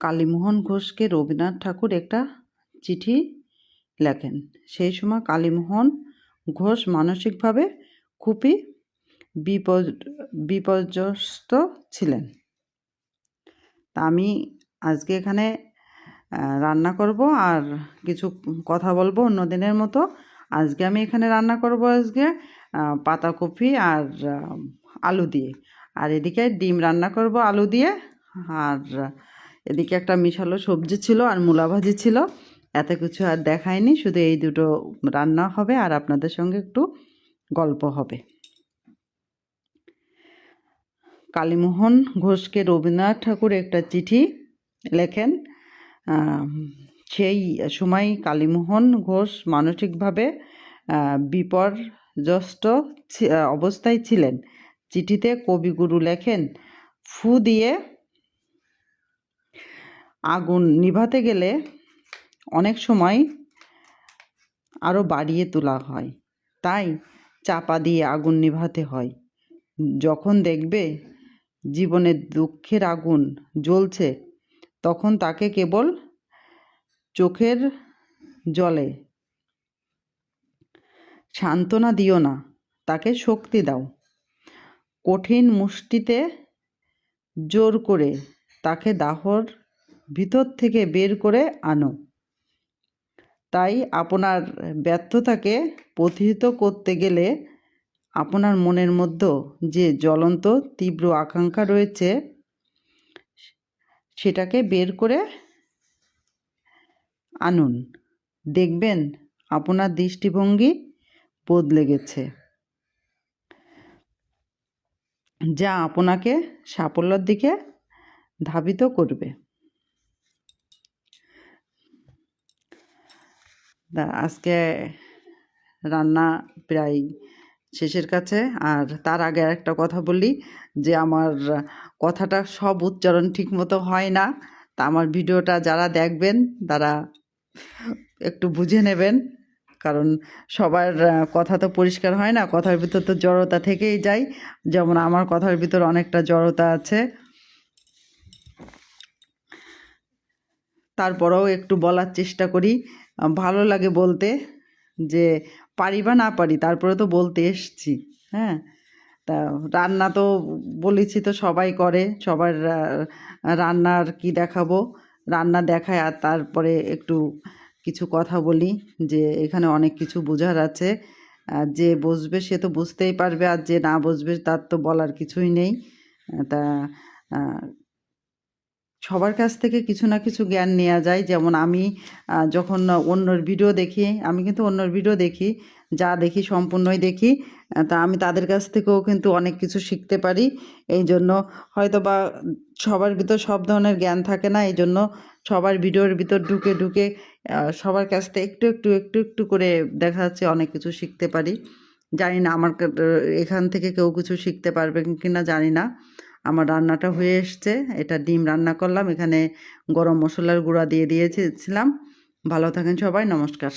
কালীমোহন ঘোষকে রবীন্দ্রনাথ ঠাকুর একটা চিঠি লেখেন। সেই সময় কালীমোহন ঘোষ মানসিকভাবে খুবই বিপদ বিপর্যস্ত ছিলেন। তা আমি আজকে এখানে রান্না করব আর কিছু কথা বলব অন্য দিনের মতো। আজকে আমি এখানে রান্না করব আজকে পাতাকপি আর আলু দিয়ে। আর এদিকে ডিম রান্না করব আলু দিয়ে। আর এদিকে একটা মিশালো সবজি ছিল আর মূলা ভাজি ছিল। এত কিছু আর দেখায়নি, শুধু এই দুটো রান্না হবে আর আপনাদের সঙ্গে একটু গল্প হবে। কালীমোহন ঘোষকে রবীন্দ্রনাথ ঠাকুর একটা চিঠি লেখেন সেই সময় কালীমোহন ঘোষ মানসিকভাবে বিপর্যস্ত অবস্থায় ছিলেন। চিঠিতে কবিগুরু লেখেন, ফু দিয়ে আগুন নিভাতে গেলে অনেক সময় আরও বাড়িয়ে তোলা হয়। তাই চাপা দিয়ে আগুন নিভাতে হয়। যখন দেখবে জীবনের দুঃখের আগুন জ্বলছে, তখন তাকে কেবল চোখের জলে সান্ত্বনা দিও না, তাকে শক্তি দাও। কঠিন মুষ্টিতে জোর করে তাকে দাহর ভিতর থেকে বের করে আনো। তাই আপনার ব্যর্থতাকে প্রতিহিত করতে গেলে আপনার মনের মধ্যে যে জ্বলন্ত তীব্র আকাঙ্ক্ষা রয়েছে, সেটাকে বের করে আনুন। দেখবেন আপনার দৃষ্টিভঙ্গি বদলে গেছে, যা আপনাকে সাফল্যের দিকে ধাবিত করবে। আজকে রান্না প্রায় শেষের কাছে। আর তার আগে একটা কথা বলি, যে আমার কথাটা সব উচ্চারণ ঠিক মতো হয় না। তা আমার ভিডিওটা যারা দেখবেন, তারা একটু বুঝে নেবেন। কারণ সবার কথা তো পরিষ্কার হয় না, কথার ভিতর তো জড়তা থেকেই যায়। যেমন আমার কথার ভিতর অনেকটা জড়তা আছে। তারপরেও একটু বলার চেষ্টা করি। ভালো লাগে বলতে যে পারি বা না পারি, তারপরে তো বলতে এসছি হ্যাঁ? তা রান্না তো বলেছি তো সবাই করে, সবার রান্নার কি দেখাবো? রান্না দেখায় আর তারপরে একটু কিছু কথা বলি যে এখানে অনেক কিছু বোঝার আছে। যে বসবে সে তো বুঝতেই পারবে, আর যে না বসবে তার তো বলার কিছুই নেই। তা সবার কাছ থেকে কিছু না কিছু জ্ঞান নেওয়া যায়। যেমন আমি যখন অন্যর ভিডিও দেখি, আমি কিন্তু অন্যর ভিডিও দেখি, যা দেখি সম্পূর্ণই দেখি তা আমি তাদের কাছ থেকেও কিন্তু অনেক কিছু শিখতে পারি। এই জন্য হয়তো বা সবার ভিতর সব ধরনের জ্ঞান থাকে না, এই জন্য সবার ভিডিওর ভিতর ঢুকে ঢুকে সবার কাছ থেকে একটু একটু একটু একটু করে দেখা যাচ্ছে অনেক কিছু শিখতে পারি। জানি না আমার এখান থেকে কেউ কিছু শিখতে পারবে কি না জানি না। আমার রান্নাটা হয়ে এসছে। এটা ডিম রান্না করলাম। এখানে গরম মশলার গুঁড়া দিয়ে দিয়েছিলাম। ভালো থাকেন সবাই। নমস্কার।